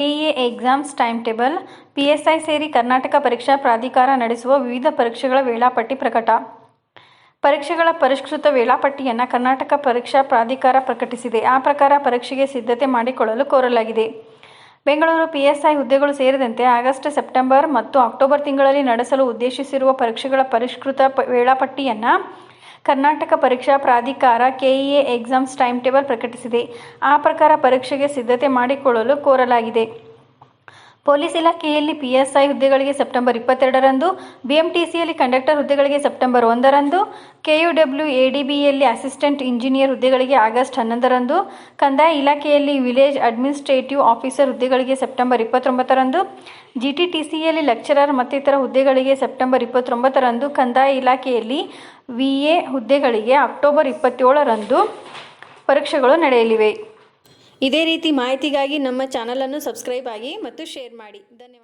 KEA exams time table PSI ಸೇರಿ ಕರ್ನಾಟಕ ಪರೀಕ್ಷಾ ಪ್ರಾಧಿಕಾರ ನಡೆಸುವ ವಿವಿಧ ಪರೀಕ್ಷೆಗಳ ವೇಳಾಪಟ್ಟಿ ಪ್ರಕಟ. ಪರೀಕ್ಷೆಗಳ ಪರಿಷ್ಕೃತ ವೇಳಾಪಟ್ಟಿಯನ್ನು ಕರ್ನಾಟಕ ಪರೀಕ್ಷಾ ಪ್ರಾಧಿಕಾರ ಪ್ರಕಟಿಸಿದೆ. ಆ ಪ್ರಕಾರ ಪರೀಕ್ಷೆಗೆ ಸಿದ್ಧತೆ ಮಾಡಿಕೊಳ್ಳಲು ಕೋರಲಾಗಿದೆ. ಬೆಂಗಳೂರು ಪಿಎಸ್ಐ ಹುದ್ದೆಗಳು ಸೇರಿದಂತೆ ಆಗಸ್ಟ್, ಸೆಪ್ಟೆಂಬರ್ ಮತ್ತು ಅಕ್ಟೋಬರ್ ತಿಂಗಳಲ್ಲಿ ನಡೆಸಲು ಉದ್ದೇಶಿಸಿರುವ ಪರೀಕ್ಷೆಗಳ ಪರಿಷ್ಕೃತ ವೇಳಾಪಟ್ಟಿಯನ್ನು ಕರ್ನಾಟಕ ಪರೀಕ್ಷಾ ಪ್ರಾಧಿಕಾರ ಕೆಇಎ ಎಕ್ಸಾಮ್ಸ್ ಟೈಮ್ ಟೇಬಲ್ ಪ್ರಕಟಿಸಿದೆ. ಆ ಪ್ರಕಾರ ಪರೀಕ್ಷೆಗೆ ಸಿದ್ಧತೆ ಮಾಡಿಕೊಳ್ಳಲು ಕೋರಲಾಗಿದೆ. ಪೊಲೀಸ್ ಇಲಾಖೆಯಲ್ಲಿ ಪಿಎಸ್ಐ ಹುದ್ದೆಗಳಿಗೆ ಸೆಪ್ಟೆಂಬರ್ ಇಪ್ಪತ್ತೆರಡರಂದು ಬಿಎಂಟಿಸಿಯಲ್ಲಿ ಕಂಡಕ್ಟರ್ ಹುದ್ದೆಗಳಿಗೆ ಸೆಪ್ಟೆಂಬರ್ ಒಂದರಂದು ಕೆಯುಡಬ್ಲ್ಯೂ ಎಡಿಬಿಯಲ್ಲಿ ಅಸಿಸ್ಟೆಂಟ್ ಇಂಜಿನಿಯರ್ ಹುದ್ದೆಗಳಿಗೆ ಆಗಸ್ಟ್ ಹನ್ನೊಂದರಂದು, ಕಂದಾಯ ಇಲಾಖೆಯಲ್ಲಿ ವಿಲೇಜ್ ಅಡ್ಮಿನಿಸ್ಟ್ರೇಟಿವ್ ಆಫೀಸರ್ ಹುದ್ದೆಗಳಿಗೆ ಸೆಪ್ಟೆಂಬರ್ ಇಪ್ಪತ್ತೊಂಬತ್ತರಂದು ಜಿಟಿಟಿಸಿಯಲ್ಲಿ ಲೆಕ್ಚರರ್ ಮತ್ತಿತರ ಹುದ್ದೆಗಳಿಗೆ ಸೆಪ್ಟೆಂಬರ್ ಇಪ್ಪತ್ತೊಂಬತ್ತರಂದು, ಕಂದಾಯ ಇಲಾಖೆಯಲ್ಲಿ ವಿಎ ಹುದ್ದೆಗಳಿಗೆ ಅಕ್ಟೋಬರ್ ಇಪ್ಪತ್ತೇಳರಂದು ಪರೀಕ್ಷೆಗಳು ನಡೆಯಲಿವೆ. ಇದೇ ರೀತಿ ಮಾಹಿತಿಗಾಗಿ ನಮ್ಮ ಚಾನಲನ್ನು ಸಬ್ಸ್ಕ್ರೈಬ್ ಆಗಿ ಮತ್ತು ಶೇರ್ ಮಾಡಿ. ಧನ್ಯವಾದ.